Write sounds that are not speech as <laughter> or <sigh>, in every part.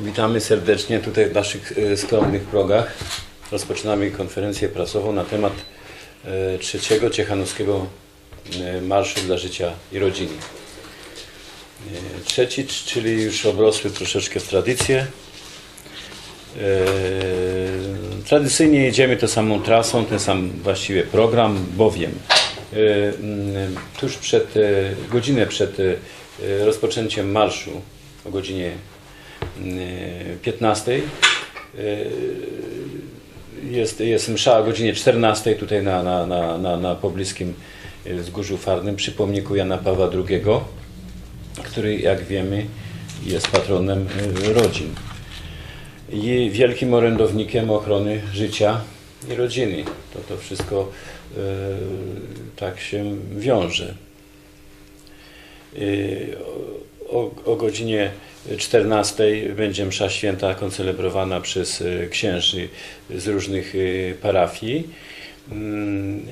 Witamy serdecznie tutaj w naszych e, skromnych progach. Rozpoczynamy konferencję prasową na temat e, trzeciego Ciechanowskiego e, Marszu dla Życia i Rodziny. Trzeci, czyli już obrosły troszeczkę w tradycję. Tradycyjnie jedziemy tą samą trasą, ten sam właściwie program, bowiem tuż przed, godzinę przed rozpoczęciem marszu o godzinie 15 e, jest, jest msza o godzinie 14 tutaj na, na, na, na, na pobliskim e, wzgórzu Farnym przy pomniku Jana Pawła II, który jak wiemy jest patronem rodzin i wielkim orędownikiem ochrony życia i rodziny. To, to wszystko tak się wiąże. O, o godzinie 14 będzie msza święta koncelebrowana przez e, księży z różnych e, parafii mm,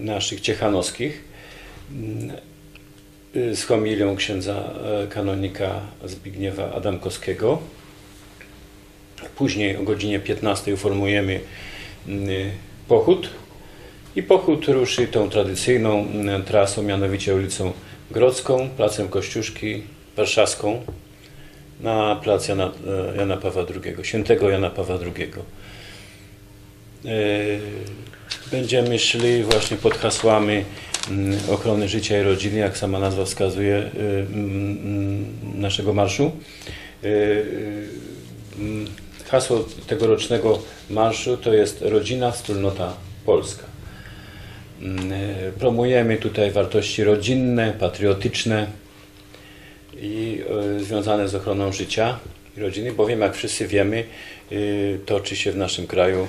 naszych ciechanowskich mm, e, z homilią księdza kanonika Zbigniewa Adamkowskiego. Później o godzinie 15 uformujemy pochód i pochód ruszy tą tradycyjną trasą, mianowicie ulicą Grodzką, Placem Kościuszki, Warszawską na plac Jana, e, Jana Pawła II, świętego Jana Pawła II. E, Będziemy szli właśnie pod hasłami mm, ochrony życia i rodziny, jak sama nazwa wskazuje, e, mm, naszego marszu. Hasło tegorocznego marszu to jest rodzina, wspólnota polska. Mm, Promujemy tutaj wartości rodzinne, patriotyczne i e, związane z ochroną życia i rodziny, bowiem jak wszyscy wiemy, y, toczy się w naszym kraju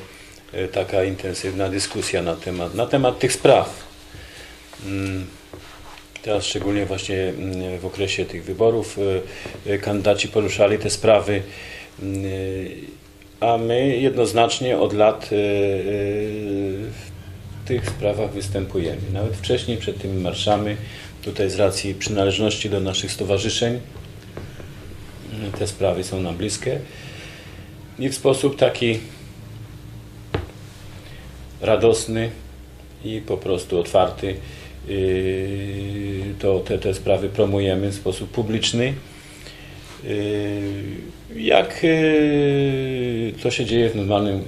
e, taka intensywna dyskusja na temat, na temat tych spraw. Mm, Teraz szczególnie właśnie mm, w okresie tych wyborów e, e, kandydaci poruszali te sprawy, mm, e, a my jednoznacznie od lat e, e, w tych sprawach występujemy. Nawet wcześniej przed tymi marszami, tutaj z racji przynależności do naszych stowarzyszeń, te sprawy są nam bliskie i w sposób taki radosny i po prostu otwarty yy, to te, te sprawy promujemy w sposób publiczny. Jak yy, to się dzieje w normalnym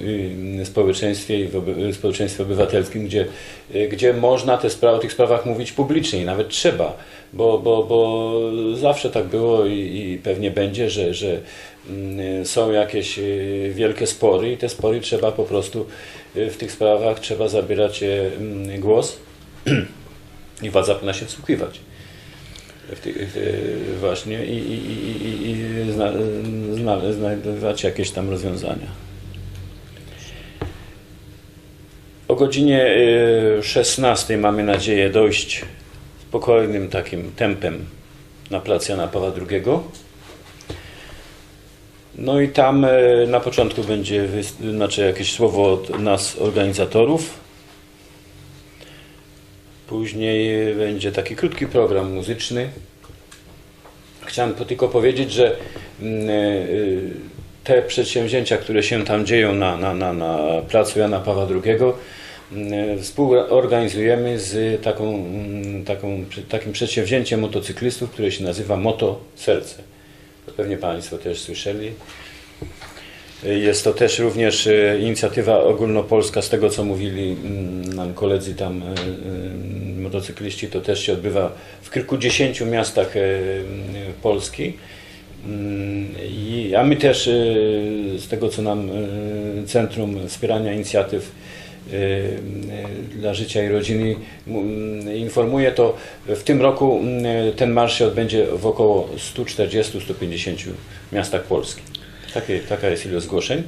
yy, społeczeństwie i w społeczeństwie obywatelskim, gdzie, yy, gdzie można te sprawy, o tych sprawach mówić publicznie i nawet trzeba, bo, bo, bo zawsze tak było i, i pewnie będzie, że, że mm, są jakieś wielkie spory i te spory trzeba po prostu w tych sprawach trzeba zabierać mm, głos <clears throat> i władza powinna się wsłuchiwać w tych, w, właśnie i, i, i, i, zna, zna, znajdować jakieś tam rozwiązania. O godzinie y, 16 mamy nadzieję dojść spokojnym takim tempem na plac Jana Pawła II. No i tam y, na początku będzie znaczy jakieś słowo od nas organizatorów, Później będzie taki krótki program muzyczny. Chciałem tylko powiedzieć, że mm, y, te przedsięwzięcia, które się tam dzieją na, na, na, na placu Jana Pawła II, mm, współorganizujemy z taką, mm, taką, takim przedsięwzięciem motocyklistów, które się nazywa Moto Serce. Pewnie Państwo też słyszeli. Jest to też również e, inicjatywa ogólnopolska, z tego co mówili mm, nam koledzy tam, e, e, motocykliści, to też się odbywa w kilkudziesięciu miastach Polski. Mm, I, a my też z tego co nam Centrum Wspierania Inicjatyw dla Życia i Rodziny informuje, to w tym roku ten marsz się odbędzie w około 140-150 miastach Polski. Takie, taka jest ilość zgłoszeń.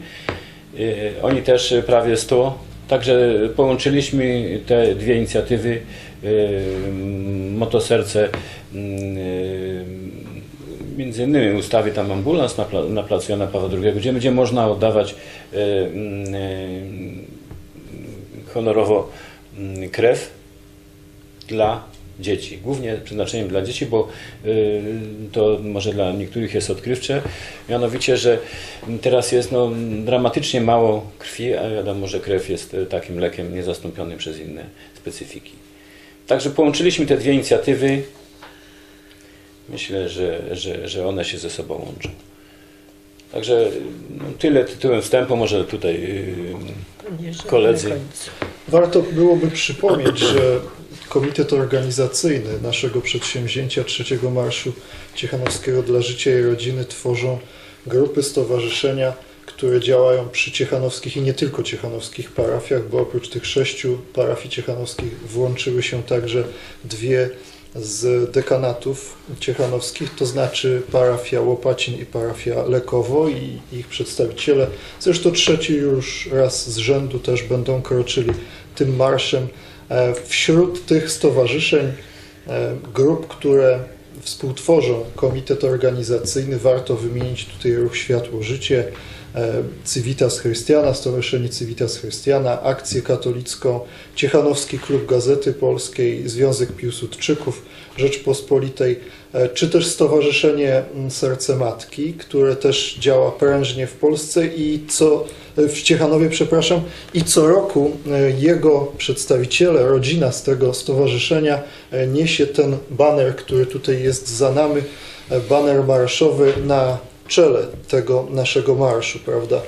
Y, Oni też y, prawie 100. Także połączyliśmy te dwie inicjatywy. y, Motoserce między innymi ustawi tam ambulans na, pla, na placu Jana Pawła II, gdzie będzie można oddawać honorowo krew dla dzieci. Głównie przeznaczeniem dla dzieci, bo y, to może dla niektórych jest odkrywcze, mianowicie, że teraz jest no, dramatycznie mało krwi, a wiadomo, że krew jest y, takim lekiem niezastąpionym przez inne specyfiki. Także połączyliśmy te dwie inicjatywy. Myślę, że, że, że one się ze sobą łączą. Także no, tyle tytułem wstępu, może tutaj y, że Koledzy. Warto byłoby przypomnieć, że Komitet Organizacyjny naszego przedsięwzięcia trzeciego Marszu Ciechanowskiego dla Życia i Rodziny tworzą grupy, stowarzyszenia, które działają przy ciechanowskich i nie tylko ciechanowskich parafiach, bo oprócz tych sześciu parafii ciechanowskich włączyły się także dwie z dekanatów ciechanowskich, to znaczy parafia Łopacin i parafia Lekowo i ich przedstawiciele, zresztą trzeci już raz z rzędu też będą kroczyli tym marszem. E, Wśród tych stowarzyszeń, e, grup, które współtworzą komitet organizacyjny, warto wymienić tutaj Ruch Światło Życie, Civitas Chrystiana, Stowarzyszenie Civitas Chrystiana, Akcję Katolicką, Ciechanowski Klub Gazety Polskiej, Związek Piłsudczyków Rzeczpospolitej, e, czy też Stowarzyszenie mm, Serce Matki, które też działa prężnie w Polsce i co e, w Ciechanowie, przepraszam, i co roku e, jego przedstawiciele, rodzina z tego stowarzyszenia e, niesie ten baner, który tutaj jest za nami, e, baner marszowy na czele tego naszego marszu, prawda?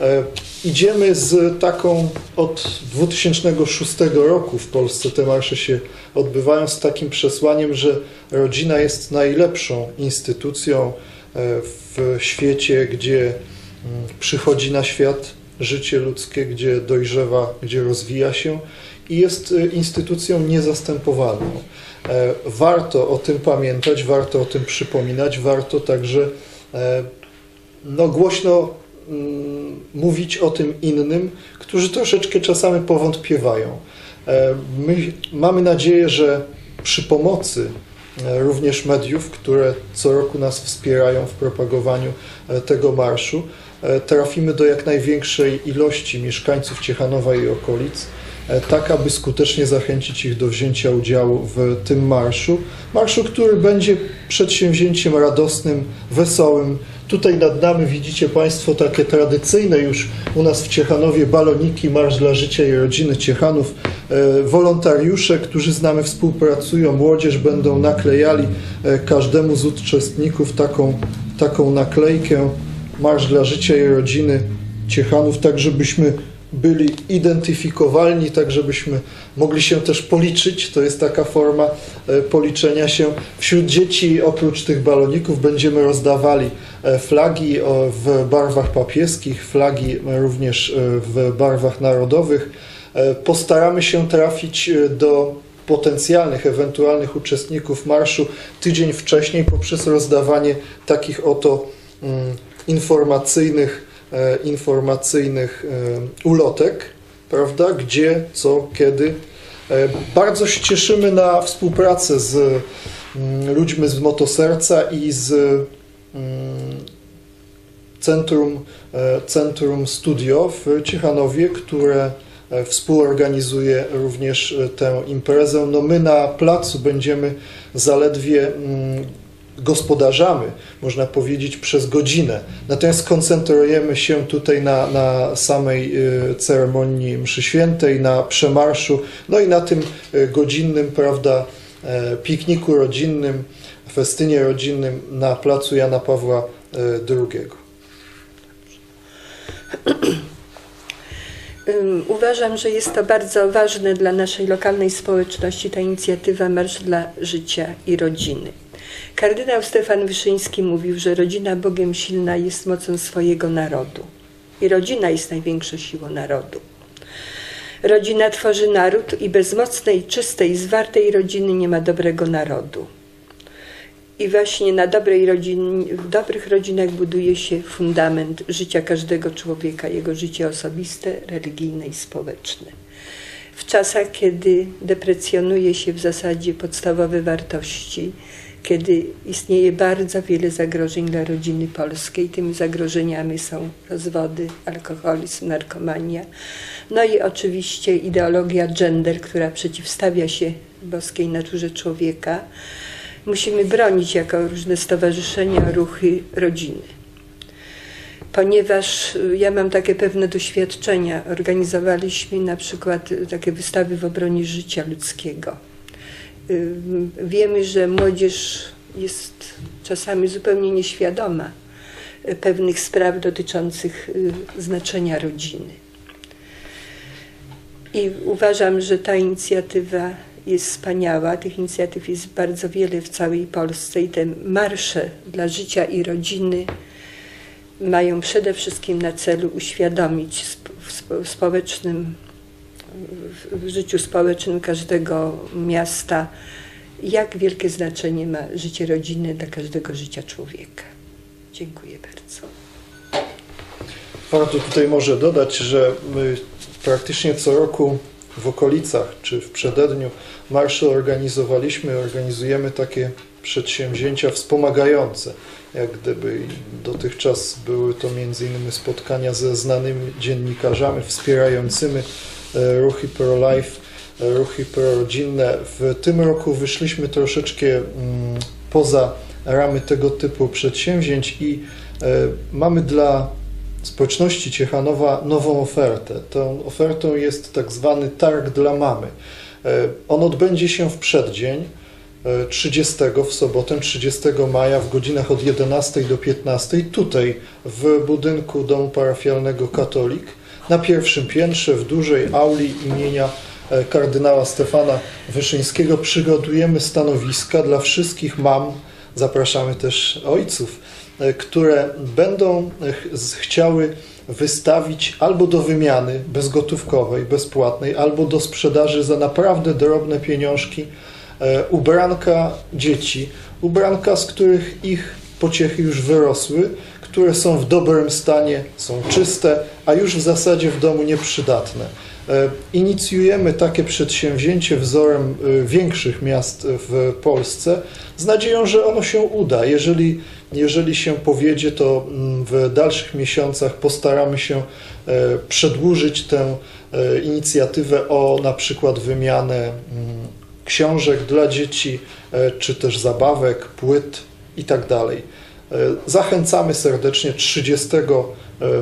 E, Idziemy z taką od 2006 roku w Polsce te marsze się odbywają z takim przesłaniem, że rodzina jest najlepszą instytucją e, w świecie, gdzie mm, przychodzi na świat życie ludzkie, gdzie dojrzewa, gdzie rozwija się i jest e, instytucją niezastępowalną. Warto o tym pamiętać, warto o tym przypominać, warto także no, głośno mm, mówić o tym innym, którzy troszeczkę czasami powątpiewają. E, My mamy nadzieję, że przy pomocy e, również mediów, które co roku nas wspierają w propagowaniu e, tego marszu, e, trafimy do jak największej ilości mieszkańców Ciechanowa i okolic, e, tak aby skutecznie zachęcić ich do wzięcia udziału w tym marszu. Marszu, który będzie przedsięwzięciem radosnym, wesołym. Tutaj nad nami widzicie Państwo takie tradycyjne już u nas w Ciechanowie baloniki Marsz dla Życia i Rodziny Ciechanów. E, Wolontariusze, którzy z nami współpracują, młodzież będą naklejali e, każdemu z uczestników taką, taką naklejkę Marsz dla Życia i Rodziny Ciechanów, tak żebyśmy byli identyfikowalni, tak żebyśmy mogli się też policzyć. To jest taka forma e, policzenia się. Wśród dzieci oprócz tych baloników będziemy rozdawali e, flagi w barwach papieskich, flagi również e, w barwach narodowych. Postaramy się trafić do potencjalnych, ewentualnych uczestników marszu tydzień wcześniej poprzez rozdawanie takich oto mm, informacyjnych, informacyjnych e, ulotek, prawda, gdzie, co, kiedy. E, Bardzo się cieszymy na współpracę z mm, ludźmi z Motoserca i z mm, Centrum, e, Centrum Studio w Ciechanowie, które e, współorganizuje również e, tę imprezę. No my na placu będziemy zaledwie mm, gospodarzamy, można powiedzieć, przez godzinę. Natomiast koncentrujemy się tutaj na, na samej y, ceremonii mszy świętej, na przemarszu, no i na tym y, godzinnym, prawda, e, pikniku rodzinnym, festynie rodzinnym na placu Jana Pawła e, II. <clears throat> Uważam, że jest to bardzo ważne dla naszej lokalnej społeczności ta inicjatywa Marsz dla Życia i Rodziny. Kardynał Stefan Wyszyński mówił, że rodzina Bogiem silna jest mocą swojego narodu. I rodzina jest największą siłą narodu. Rodzina tworzy naród i bez mocnej, czystej, zwartej rodziny nie ma dobrego narodu. I właśnie na dobrej w dobrych rodzinach buduje się fundament życia każdego człowieka, jego życie osobiste, religijne i społeczne. W czasach, kiedy deprecjonuje się w zasadzie podstawowe wartości, kiedy istnieje bardzo wiele zagrożeń dla rodziny polskiej, tymi zagrożeniami są rozwody, alkoholizm, narkomania, no i oczywiście ideologia gender, która przeciwstawia się boskiej naturze człowieka, musimy bronić jako różne stowarzyszenia, ruchy rodziny. Ponieważ y, ja mam takie pewne doświadczenia, organizowaliśmy na przykład y, takie wystawy w obronie życia ludzkiego. Y, Wiemy, że młodzież jest czasami zupełnie nieświadoma pewnych spraw dotyczących y, znaczenia rodziny. I uważam, że ta inicjatywa jest wspaniała. Tych inicjatyw jest bardzo wiele w całej Polsce i te marsze dla życia i rodziny mają przede wszystkim na celu uświadomić w społecznym, w- życiu społecznym każdego miasta, jak wielkie znaczenie ma życie rodziny dla każdego życia człowieka. Dziękuję bardzo. Warto tutaj może dodać, że my praktycznie co roku w okolicach czy w przededniu marszu organizowaliśmy, organizujemy takie przedsięwzięcia wspomagające. Jak gdyby dotychczas były to między innymi spotkania ze znanymi dziennikarzami wspierającymi ruchy pro-life, e, ruchy prorodzinne. W tym roku wyszliśmy troszeczkę mm, poza ramy tego typu przedsięwzięć i e, mamy dla społeczności Ciechanowa nową ofertę. Tą ofertą jest tak zwany targ dla mamy. E, On odbędzie się w przeddzień e, 30 w sobotę 30 maja w godzinach od 11 do 15 tutaj w budynku domu parafialnego Katolik na pierwszym piętrze w dużej auli imienia e, kardynała Stefana Wyszyńskiego przygotujemy stanowiska dla wszystkich mam, zapraszamy też ojców, e, które będą e, chciały wystawić albo do wymiany bezgotówkowej, bezpłatnej, albo do sprzedaży za naprawdę drobne pieniążki ubranka dzieci, ubranka, z których ich pociechy już wyrosły, które są w dobrym stanie, są czyste, a już w zasadzie w domu nieprzydatne. E, Inicjujemy takie przedsięwzięcie wzorem e, większych miast w Polsce z nadzieją, że ono się uda. Jeżeli, jeżeli się powiedzie, to mm, w dalszych miesiącach postaramy się e, przedłużyć tę inicjatywę o na przykład wymianę mm, książek dla dzieci, czy też zabawek, płyt i tak Zachęcamy serdecznie 30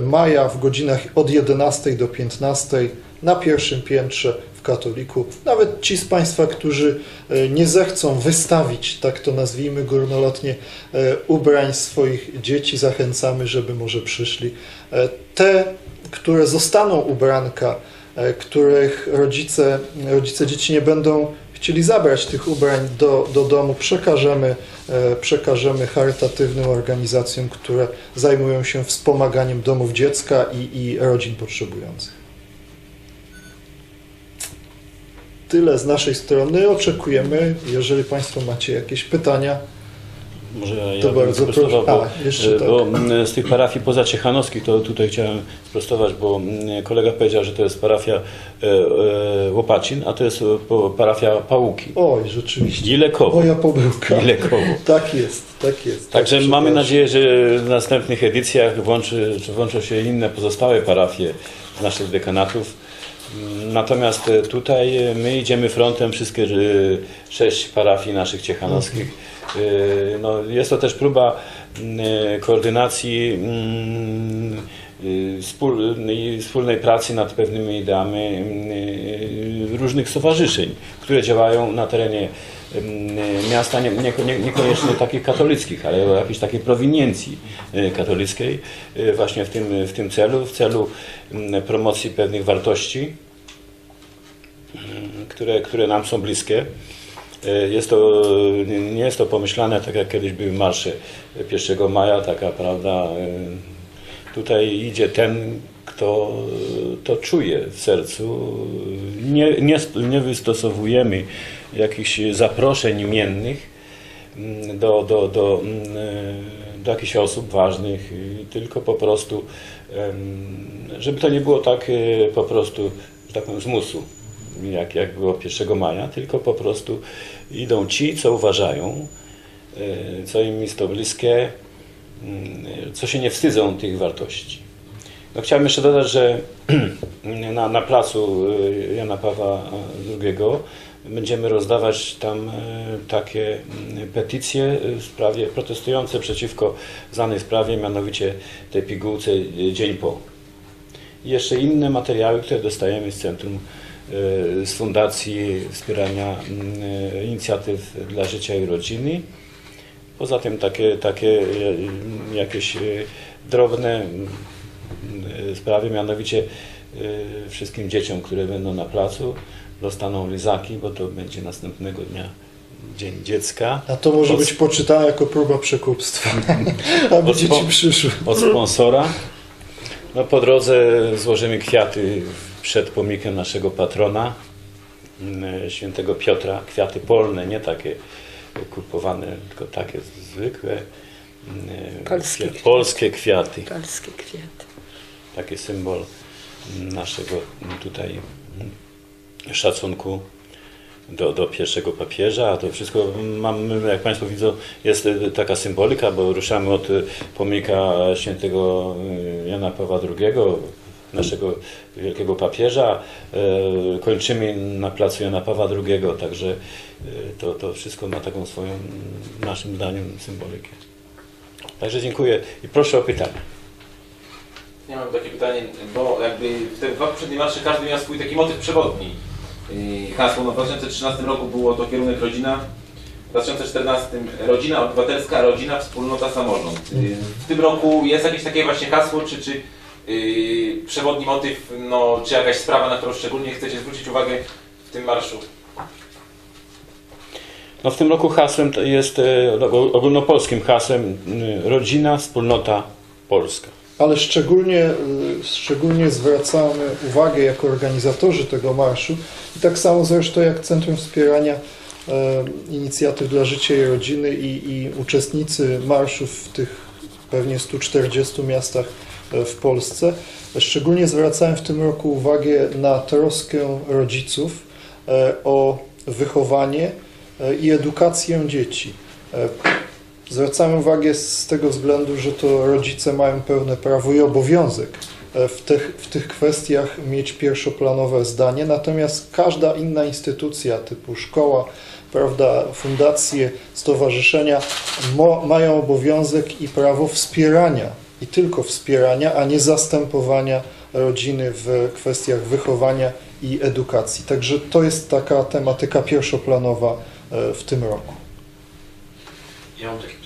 maja w godzinach od 11 do 15 na pierwszym piętrze w Katoliku. Nawet ci z Państwa, którzy e, nie zechcą wystawić, tak to nazwijmy górnolotnie, e, ubrań swoich dzieci, zachęcamy, żeby może przyszli. E, Te, które zostaną ubranka, e, których rodzice, rodzice dzieci nie będą chcieli zabrać tych ubrań do, do domu, przekażemy, e, przekażemy charytatywnym organizacjom, które zajmują się wspomaganiem domów dziecka i, i rodzin potrzebujących. Tyle z naszej strony. Oczekujemy, jeżeli Państwo macie jakieś pytania, Może ja To bardzo proszę. bo, A, jeszcze e, tak. bo mm, z tych parafii pozaciechanowskich to tutaj chciałem sprostować, bo kolega powiedział, że to jest parafia e, e, Łopacin, a to jest parafia Pałuki oj, rzeczywiście, i Lekowo. moja pomyłka. I Lekowo. <laughs> Tak jest, tak jest. Także tak, mamy nadzieję, że w następnych edycjach włączy, czy włączą się inne pozostałe parafie z naszych dekanatów. Natomiast e, tutaj e, my idziemy frontem wszystkie e, sześć parafii naszych ciechanowskich. E, No, jest to też próba mm, koordynacji mm, wspólnej pracy nad pewnymi ideami mm, różnych stowarzyszeń, które działają na terenie miasta, nie, nie- niekoniecznie takich katolickich, ale jakiejś takiej prowiniencji y, katolickiej y, właśnie w tym, w tym celu, w celu promocji pewnych wartości, które, które nam są bliskie. Y, Jest to, nie- jest to pomyślane tak jak kiedyś były marsze 1 maja, taka prawda. y, Tutaj idzie ten, kto to czuje w sercu. Nie, nie, nie wystosowujemy jakichś zaproszeń imiennych mm, do, do, do, mm, do jakichś osób ważnych, tylko po prostu, żeby to nie było tak y, po prostu, że tak powiem, z musu, jak, jak było 1 maja, tylko po prostu idą ci, co uważają, y, co im jest to bliskie, mm, co się nie wstydzą tych wartości. No, chciałem jeszcze dodać, że <clears throat> na, na placu y, Jana Pawła II będziemy rozdawać tam e, takie mm, petycje w sprawie protestujące przeciwko znanej sprawie, mianowicie tej pigułce e, dzień po. I jeszcze inne materiały, które dostajemy z Centrum, e, z Fundacji Wspierania mm, e, Inicjatyw dla Życia i Rodziny. Poza tym takie, takie e, jakieś e, drobne mm, e, sprawy, mianowicie e, wszystkim dzieciom, które będą na placu, dostaną lizaki, bo to będzie następnego dnia Dzień Dziecka. A to może Od- być poczytane jako próba przekupstwa, <laughs> aby Od- dzieci przyszły. od sponsora. No, po drodze złożymy kwiaty przed pomnikiem naszego patrona, mm, świętego Piotra. Kwiaty polne, nie takie kupowane, tylko takie zwykłe. mm, Polskie kwiat- kwiaty. polskie kwiaty. Polskie kwiaty. Taki symbol naszego tutaj szacunku do, do pierwszego papieża, a to wszystko mamy, jak Państwo widzą, jest y, taka symbolika, bo ruszamy od y, pomnika świętego y, Jana Pawła II, naszego wielkiego papieża, kończymy na placu Jana Pawła II, także to, to wszystko ma taką swoją, naszym zdaniem, symbolikę. Także dziękuję i proszę o pytania. Ja mam takie pytanie, bo jakby w te dwa poprzednie marsze każdy miał swój taki motyw przewodni. Hasło, no w 2013 roku było to kierunek rodzina, w 2014 rodzina obywatelska, rodzina, wspólnota, samorząd. Yy, W tym roku jest jakieś takie właśnie hasło, czy, czy yy, przewodni motyw, no, czy jakaś sprawa, na którą szczególnie chcecie zwrócić uwagę w tym marszu? No w tym roku hasłem jest o- ogólnopolskim hasłem e, rodzina, wspólnota polska. Ale szczególnie, y, szczególnie zwracamy uwagę jako organizatorzy tego marszu i tak samo zresztą jak Centrum Wspierania e, Inicjatyw dla Życia i Rodziny i, i uczestnicy marszów w tych pewnie 140 miastach e, w Polsce. Szczególnie zwracałem w tym roku uwagę na troskę rodziców o wychowanie i edukację dzieci. Zwracamy uwagę z tego względu, że to rodzice mają pełne prawo i obowiązek e, w tych, w tych kwestiach mieć pierwszoplanowe zdanie, natomiast każda inna instytucja typu szkoła, prawda, fundacje, stowarzyszenia mo, mają obowiązek i prawo wspierania i tylko wspierania, a nie zastępowania rodziny w kwestiach wychowania i edukacji. Także to jest taka tematyka pierwszoplanowa e, w tym roku. Ja mam takie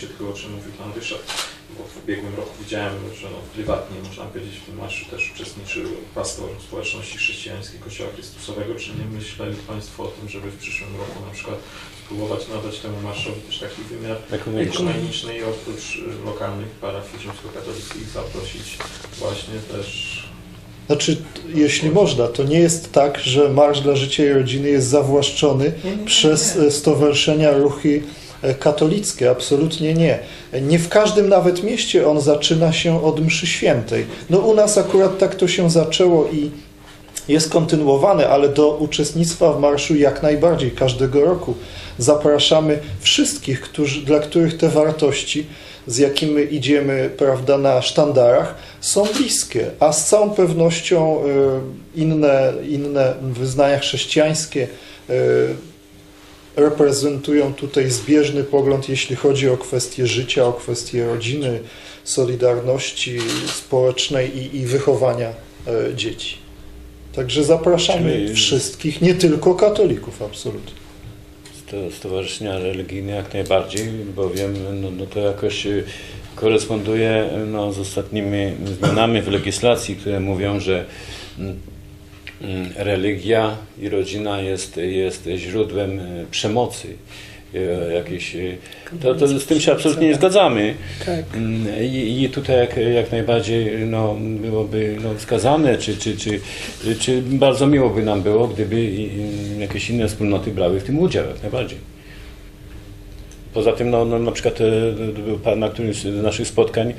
kontekście tego, o czym mówił Pan Ryszard, bo w ubiegłym roku widziałem, że no, prywatnie, można powiedzieć, w tym marszu też uczestniczył pastor społeczności chrześcijańskiej Kościoła Chrystusowego. Czy nie myśleli Państwo o tym, żeby w przyszłym roku na przykład spróbować nadać temu marszowi też taki wymiar Ekumeniczny. i oprócz y, lokalnych parafii rzymskokatolickich zaprosić właśnie też Znaczy, jeśli można, to nie jest tak, że Marsz dla Życia i Rodziny jest zawłaszczony przez e, stowarzyszenia ruchy katolickie. Absolutnie nie. Nie w każdym nawet mieście on zaczyna się od mszy świętej. No u nas akurat tak to się zaczęło i jest kontynuowane, ale do uczestnictwa w marszu jak najbardziej każdego roku zapraszamy wszystkich, którzy, dla których te wartości, z jakimi idziemy prawda, na sztandarach, są bliskie, a z całą pewnością y, inne, inne wyznania chrześcijańskie y, reprezentują tutaj zbieżny pogląd, jeśli chodzi o kwestie życia, o kwestie rodziny, solidarności społecznej i, i wychowania y, dzieci. Także zapraszamy Czyli- wszystkich, nie tylko katolików, absolutnie. To stowarzyszenia religijne jak najbardziej, bowiem no, no to jakoś y, koresponduje no, z ostatnimi zmianami w legislacji, które mówią, że religia i rodzina jest, jest źródłem y, przemocy. y, Jakiejś, y, to, to z tym się absolutnie nie zgadzamy. Tak. Mm, I, i tutaj jak, jak najbardziej no, byłoby no, wskazane, czy, czy, czy, czy bardzo miło by nam było, gdyby jakieś inne wspólnoty brały w tym udział, jak najbardziej. Poza tym, no, no, na przykład e, był pan na którymś z naszych spotkań mm,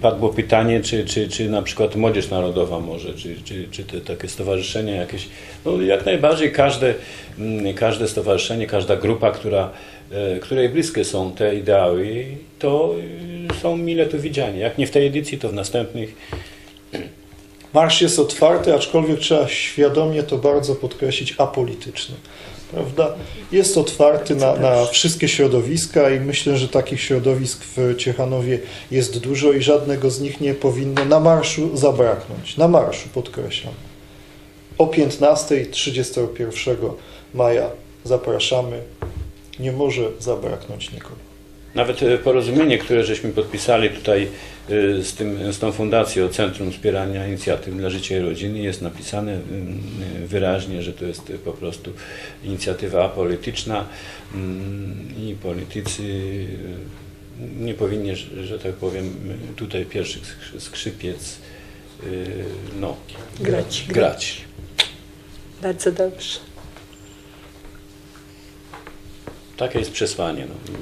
padło pytanie, czy, czy, czy na przykład Młodzież Narodowa może, czy, czy, czy te takie stowarzyszenia jakieś, no jak najbardziej każde, mm, każde stowarzyszenie, każda grupa, która, e, której bliskie są te ideały, to y, są mile tu widziani. Jak nie w tej edycji, to w następnych. Marsz jest otwarty, aczkolwiek trzeba świadomie to bardzo podkreślić, apolityczny. Prawda? Jest otwarty na, na wszystkie środowiska i myślę, że takich środowisk w Ciechanowie jest dużo i żadnego z nich nie powinno na marszu zabraknąć. Na marszu, podkreślam. O 15 31 maja zapraszamy. Nie może zabraknąć nikogo. Nawet e, porozumienie, które żeśmy podpisali tutaj e, z, tym, z tą fundacją Centrum Wspierania Inicjatyw dla Życia i Rodziny jest napisane e, wyraźnie, że to jest po prostu inicjatywa apolityczna mm, i politycy nie powinni, że, tak powiem, tutaj pierwszy skrzy- skrzypiec no, Grać. grać. Bardzo dobrze. Takie jest przesłanie. No.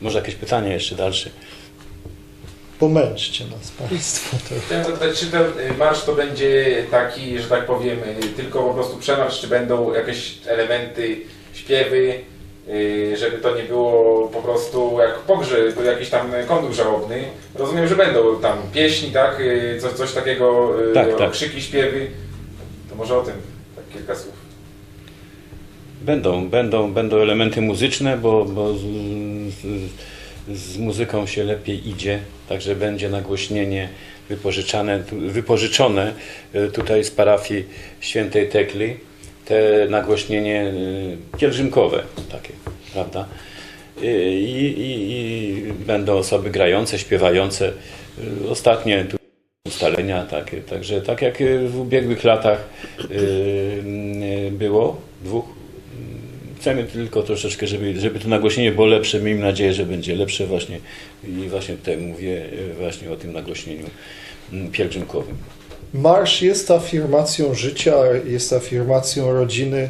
Może jakieś pytanie jeszcze dalsze? Pomęczcie nas Państwo. Chciałem zapytać, czy ten y, marsz to będzie taki, że tak powiem, y, tylko po prostu przemarsz, czy będą jakieś elementy, śpiewy, y, żeby to nie było po prostu jak pogrzeb, jakiś tam konduk żałobny. Rozumiem, że będą tam pieśni, tak? Coś, coś takiego, Tak, tak. krzyki, śpiewy. To może o tym tak kilka słów. Będą, będą, będą elementy muzyczne, bo, bo z, muzyką się lepiej idzie, także będzie nagłośnienie wypożyczane, wypożyczone e, tutaj z parafii świętej Tekli, te nagłośnienie e, pielgrzymkowe takie, prawda? I, i, i, i będą osoby grające, śpiewające. E, Ostatnie tu ustalenia takie, także tak jak w ubiegłych latach było, dwóch, chcemy tylko troszeczkę, żeby, żeby to nagłośnienie było lepsze, miejmy nadzieję, że będzie lepsze właśnie. I właśnie tutaj mówię y, właśnie o tym nagłośnieniu mm, pielgrzymkowym. Marsz jest afirmacją życia, jest afirmacją rodziny,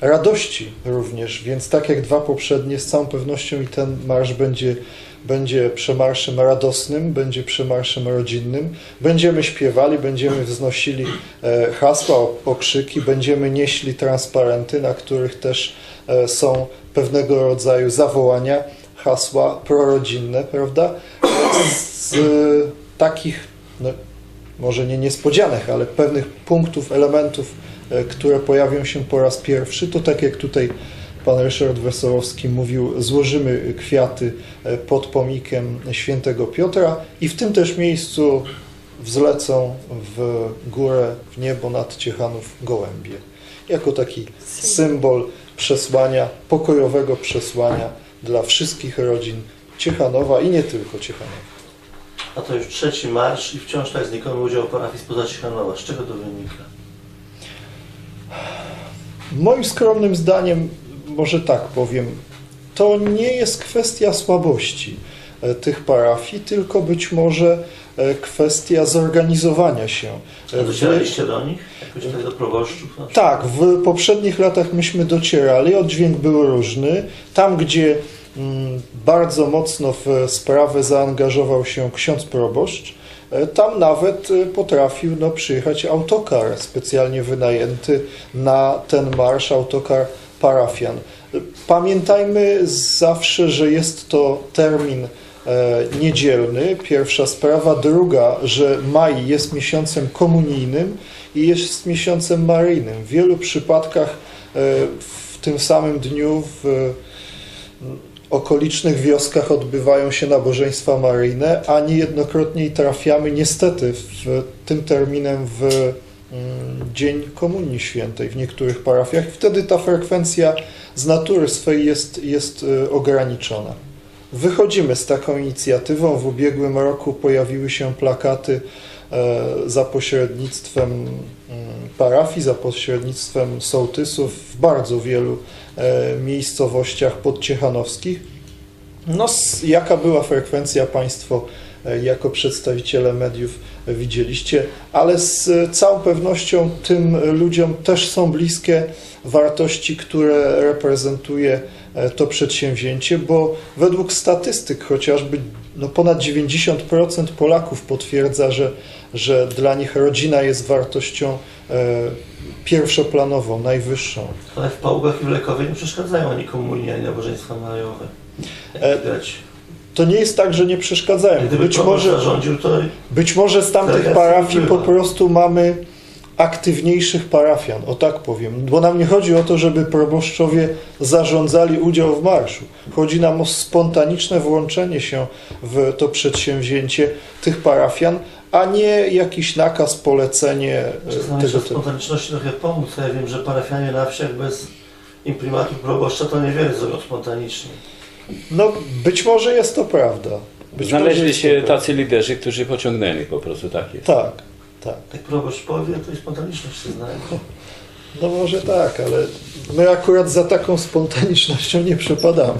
radości również, więc tak jak dwa poprzednie, z całą pewnością i ten marsz będzie, będzie przemarszem radosnym, będzie przemarszem rodzinnym. Będziemy śpiewali, będziemy wznosili e, hasła, okrzyki, będziemy nieśli transparenty, na których też e, są pewnego rodzaju zawołania, hasła prorodzinne, prawda? Z takich no, może nie niespodzianych, ale pewnych punktów, elementów, e, które pojawią się po raz pierwszy, to tak jak tutaj pan Ryszard Wesołowski mówił, złożymy kwiaty e, pod pomnikiem świętego Piotra i w tym też miejscu wzlecą w górę, w niebo nad Ciechanów gołębie. Jako taki symbol przesłania, pokojowego przesłania dla wszystkich rodzin Ciechanowa i nie tylko Ciechanowa. A to już trzeci marsz i wciąż tak znikomy udział parafii spoza Ciechanowa. Z czego to wynika? Moim skromnym zdaniem, może tak powiem, to nie jest kwestia słabości e, tych parafii, tylko być może e, kwestia zorganizowania się. E, docieraliście do nich? Jakoś tak do proboszczów? tak, w poprzednich latach myśmy docierali, oddźwięk był różny. Tam, gdzie mm, bardzo mocno w sprawę zaangażował się ksiądz proboszcz, tam nawet potrafił no, przyjechać autokar specjalnie wynajęty na ten marsz, autokar parafian. Pamiętajmy zawsze, że jest to termin e, niedzielny, pierwsza sprawa. Druga, że maj jest miesiącem komunijnym i jest miesiącem maryjnym. W wielu przypadkach e, w tym samym dniu w mm, okolicznych wioskach odbywają się nabożeństwa maryjne, a niejednokrotnie trafiamy niestety w tym terminem w Dzień Komunii Świętej w niektórych parafiach. Wtedy ta frekwencja z natury swej jest, jest e, ograniczona. Wychodzimy z taką inicjatywą. W ubiegłym roku pojawiły się plakaty e, za pośrednictwem mm, parafii, za pośrednictwem sołtysów w bardzo wielu e, miejscowościach podciechanowskich. No, jaka była frekwencja Państwo jako przedstawiciele mediów e, widzieliście, ale z e, całą pewnością tym ludziom też są bliskie wartości, które reprezentuje e, to przedsięwzięcie, bo według statystyk chociażby no ponad 90% Polaków potwierdza, że, że dla nich rodzina jest wartością e, pierwszoplanową, najwyższą. Ale w Paługach i w Lekowie nie przeszkadzają ani komunii, ani nabożeństwa majowe. Jak E, widać. To nie jest tak, że nie przeszkadzają. Gdyby Być może, to być może z tamtych parafii po prostu mamy aktywniejszych parafian, o tak powiem. Bo nam nie chodzi o to, żeby proboszczowie zarządzali udział w marszu. Chodzi nam o spontaniczne włączenie się w to przedsięwzięcie tych parafian, a nie jakiś nakaz, polecenie e, czasami tego typu. spontaniczności trochę pomóc. Ja wiem, że parafianie na wsiach bez imprimatu proboszcza to niewiele zrobią spontanicznie. No, być może jest to prawda. Być może Znaleźli się tacy liderzy, którzy pociągnęli po prostu tak jest. Tak, tak. Jak proboszcz powie, to i spontaniczność się znajdzie. No może tak, ale my akurat za taką spontanicznością nie przepadamy.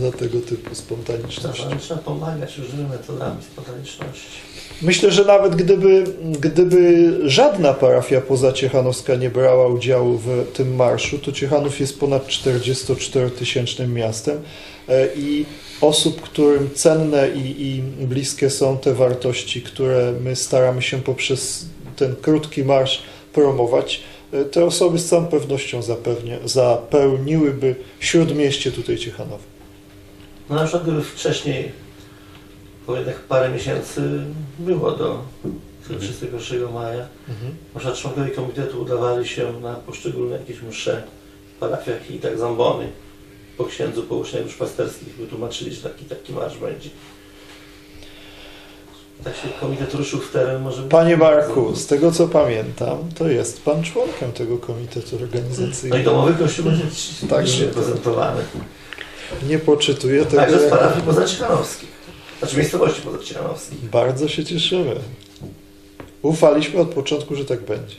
Za tego typu spontanicznością. Czasami trzeba pomagać różnymi metodami spontaniczności. Myślę, że nawet gdyby, gdyby żadna parafia poza Ciechanowska nie brała udziału w tym marszu, to Ciechanów jest ponad 44-tysięcznym miastem e, i osób, którym cenne i, i bliskie są te wartości, które my staramy się poprzez ten krótki marsz promować, e, te osoby z całą pewnością zapewnie, zapełniłyby śródmieście tutaj Ciechanowa. No na przykład gdyby wcześniej, po jednak parę miesięcy było do 31 maja, Mhm. na przykład członkowie komitetu udawali się na poszczególne jakieś msze w parafiach i tak zambony po księdzu połuczenia duszpasterskich wytłumaczyli, że taki, taki marsz będzie. Tak się komitet ruszył w teren, może... Panie Marku, z tego co pamiętam, to jest pan członkiem tego komitetu No i organizacyjnego. domowy kościół będzie Także- reprezentowany. Nie poczytuję tego. Także z parafii pozaciechanowskich. Znaczy miejscowości pozaciechanowskich. Bardzo się cieszymy. Ufaliśmy od początku, że tak będzie.